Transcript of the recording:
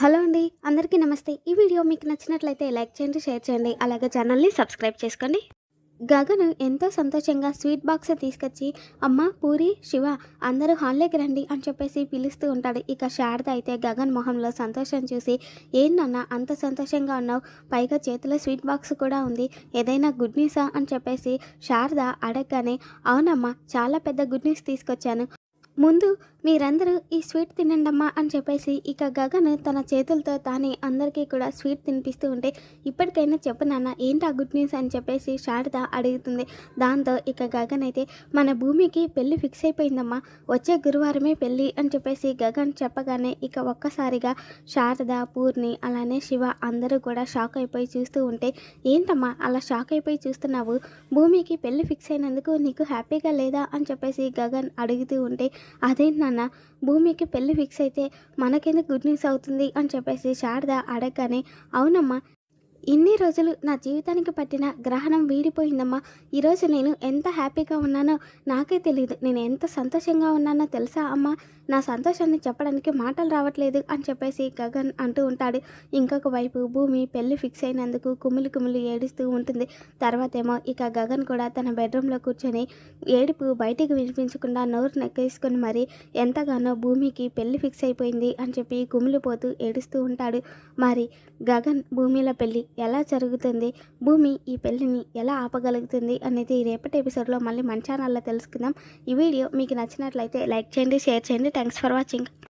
Hello అండి అందరికీ నమస్తే. ఈ వీడియో మీకు నచ్చినట్లయితే లైక్ చేయండి షేర్ చేయండి అలాగే ఛానల్ని సబ్స్క్రైబ్ చేసుకోండి. గగన్ ఎంతో సంతోషంగా స్వీట్ బాక్స్ తీసుకొచ్చి అమ్మ పూరి శివ అందరూ హాల్లోకి రండి అని చెప్పేసి పిలుస్తూ ఉంటాడు. ఇక శారద అయితే గగన్ మొహంలో సంతోషం చూసి ఏంటన్నా అంత సంతోషంగా ఉన్నావు. పైగా చేతిలో స్వీట్ బాక్స్ కూడా ఉంది. ఏదైనా గుడ్ న్యూసా? అని చెప్పేసి శారద అడగగానే అవునమ్మా చాలా పెద్ద గుడ్ న్యూస్ తీసుకొచ్చాను. ముందు మీరందరూ ఈ స్వీట్ తినండమ్మా అని చెప్పేసి ఇక గగన్ తన చేతులతో తానే అందరికీ కూడా స్వీట్ తినిపిస్తూ ఉంటే ఇప్పటికైనా చెప్పు నాన్న ఏంటి ఆ గుడ్ న్యూస్ అని చెప్పేసి శారద అడుగుతుంది. దాంతో ఇక గగన్ అయితే మన భూమికి పెళ్ళి ఫిక్స్ అయిపోయిందమ్మా వచ్చే గురువారమే పెళ్ళి అని చెప్పేసి గగన్ చెప్పగానే ఇక ఒక్కసారిగా శారద పూర్ణి అలానే శివ అందరూ కూడా షాక్ అయిపోయి చూస్తూ ఉంటే ఏంటమ్మా అలా షాక్ అయిపోయి చూస్తున్నావు? భూమికి పెళ్ళి ఫిక్స్ అయినందుకు నీకు హ్యాపీగా లేదా అని చెప్పేసి గగన్ అడుగుతూ ఉంటే అదేంటి నాన్న భూమికి పెళ్ళి ఫిక్స్ అయితే మనకెందుకు గుడ్ న్యూస్ అవుతుంది? అని చెప్పేసి శారద అడగగానే అవునమ్మా ఇన్ని రోజులు నా జీవితానికి పట్టిన గ్రహణం వీడిపోయిందమ్మా. ఈరోజు నేను ఎంత హ్యాపీగా ఉన్నానో నాకే తెలియదు నేను ఎంత సంతోషంగా ఉన్నానో తెలుసా అమ్మా? నా సంతోషాన్ని చెప్పడానికి మాటలు రావట్లేదు అని చెప్పేసి గగన్ అంటూ ఉంటాడు. ఇంకొక వైపు భూమి పెళ్ళి ఫిక్స్ అయినందుకు కుమిలి కుమిలి ఏడుస్తూ ఉంటుంది. తర్వాత ఏమో ఇక గగన్ కూడా తన బెడ్రూమ్లో కూర్చొని ఏడుపు బయటికి వినిపించకుండా నోరు నెక్కేసుకొని మరి ఎంతగానో భూమికి పెళ్ళి ఫిక్స్ అయిపోయింది అని చెప్పి కుమిలిపోతూ ఏడుస్తూ ఉంటాడు. మరి గగన్ భూమిలో పెళ్ళి ఎలా జరుగుతుంది? భూమి ఈ పెళ్ళిని ఎలా ఆపగలుగుతుంది? అనేది రేపటి ఎపిసోడ్లో మళ్ళీ మన ఛానల్లో తెలుసుకుందాం. ఈ వీడియో మీకు నచ్చినట్లయితే లైక్ చేయండి షేర్ చేయండి. Thanks for watching